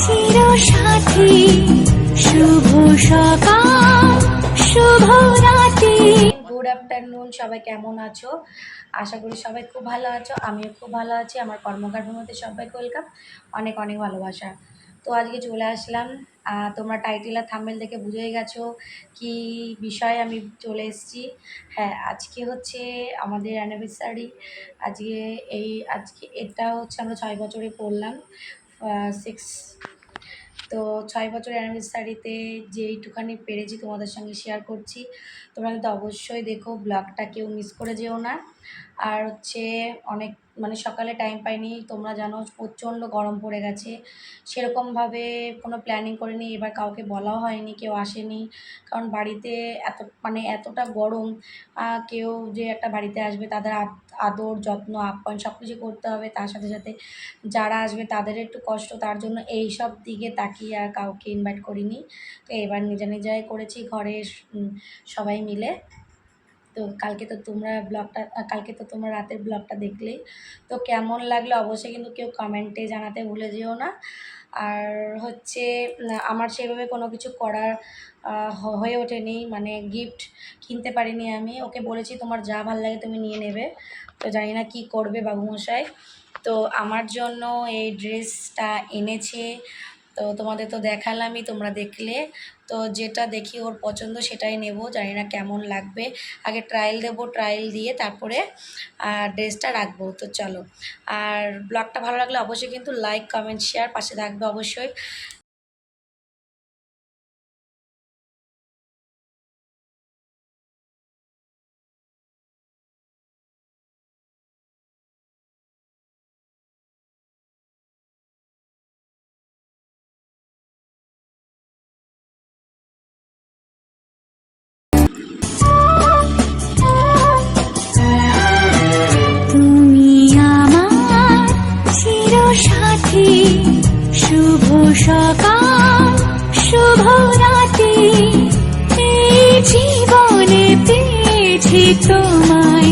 চির সাথী। শুভ সকাল, শুভ রাত্রি। গুড আফটারনুন সবাই কেমন আছো? আশা করি সবাই খুব ভালো আছো, আমিও খুব ভালো আছি, আমার কর্মকাণ্ডের মধ্যে সবাইকে ওয়েলকাম অনেক অনেক ভালোবাসা। তো আজকে চলে আসলাম তোমরা টাইটেল আর থাম্বেল দেখে বুঝেই গেছো কি বিষয়ে আমি চলে এসেছি। হ্যাঁ আজকে হচ্ছে আমাদের অ্যানিভার্সারি আজকে এই, আজকে এটা হচ্ছে আমরা ছয় বছরে পড়লাম। সিক্স তো ছয় বছর অ্যানিভার্সারিতে যেইটুখানি পেরেছি তোমাদের সঙ্গে শেয়ার করছি। তোমরা কিন্তু অবশ্যই দেখো ব্লগটা কেউ মিস করে যেও না। আর হচ্ছে অনেক মানে সকালে টাইম পাইনি, তোমরা জানো প্রচণ্ড গরম পড়ে গেছে। সেরকমভাবে কোনো প্ল্যানিং করিনি, এবার কাউকে বলাও হয়নি, কেউ আসেনি। কারণ বাড়িতে এত মানে এতটা গরম কেউ যে একটা বাড়িতে আসবে, তাদের আদর, যত্ন, আপ্যায়ন সব কিছু করতে হবে। তার সাথে সাথে যারা আসবে তাদের একটু কষ্ট, তার জন্য এই সব দিকে তাকিয়ে আর কাউকে ইনভাইট করিনি। তো এবার নিজে নিজেই করেছি ঘরে সবাই মিলে। তো কালকে তো তোমরা ব্লগটা, কালকে তো তোমরা রাতের ব্লগটা দেখলেই। তো কেমন লাগল অবশ্যই কিন্তু কেউ কমেন্টে জানাতে ভুলে যেও না। আর হচ্ছে, আমার সেভাবে কোনো কিছু করার হয়ে ওঠেনি। মানে গিফট কিনতে পারিনি আমি। ওকে বলেছি, তোমার যা ভালো লাগে তুমি নিয়ে নেবে। তো জানি না কী করবে বাবুমশাই। তো আমার জন্য এই ড্রেসটা এনেছে। তো তোমাদের তো দেখালামই, তোমরা দেখলে। তো যেটা দেখি ওর পছন্দ সেটাই নেব, জানি না কেমন লাগবে। আগে ট্রায়াল দেব ট্রায়াল দিয়ে তারপরে ড্রেসটা রাখব। তো চলো। আর ব্লগটা ভালো লাগলে অবশ্যই কিন্তু লাইক কমেন্ট শেয়ার পাশে থাকবে অবশ্যই। শুভ সকাল শুভ রাত্রি এই জীবনে পেয়েছি তোমায়।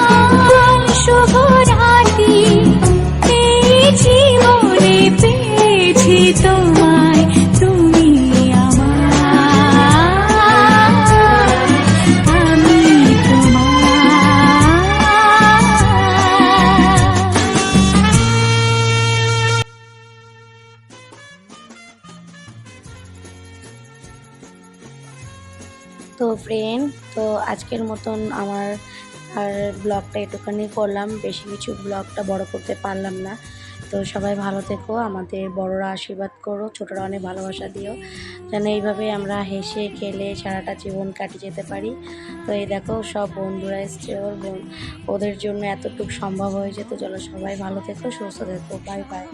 তো তো আজকের মতন আমার আর ব্লগটা একটুখানি করলাম। বেশি কিছু ব্লগটা বড় করতে পারলাম না। তো সবাই ভালো থেকো, আমাদের বড়রা আশীর্বাদ করো, ছোটরা অনেক ভালোবাসা দিও। যেন এইভাবে আমরা হেসে, খেলে সারাটা জীবন কাটিয়ে যেতে পারি। তো এই দেখো, সব বন্ধুরা এসছে, ওর ওদের জন্য এতটুকু সম্ভব হয়েছে। তো চলো সবাই ভালো থেকো, সুস্থ থেকো। Bye bye.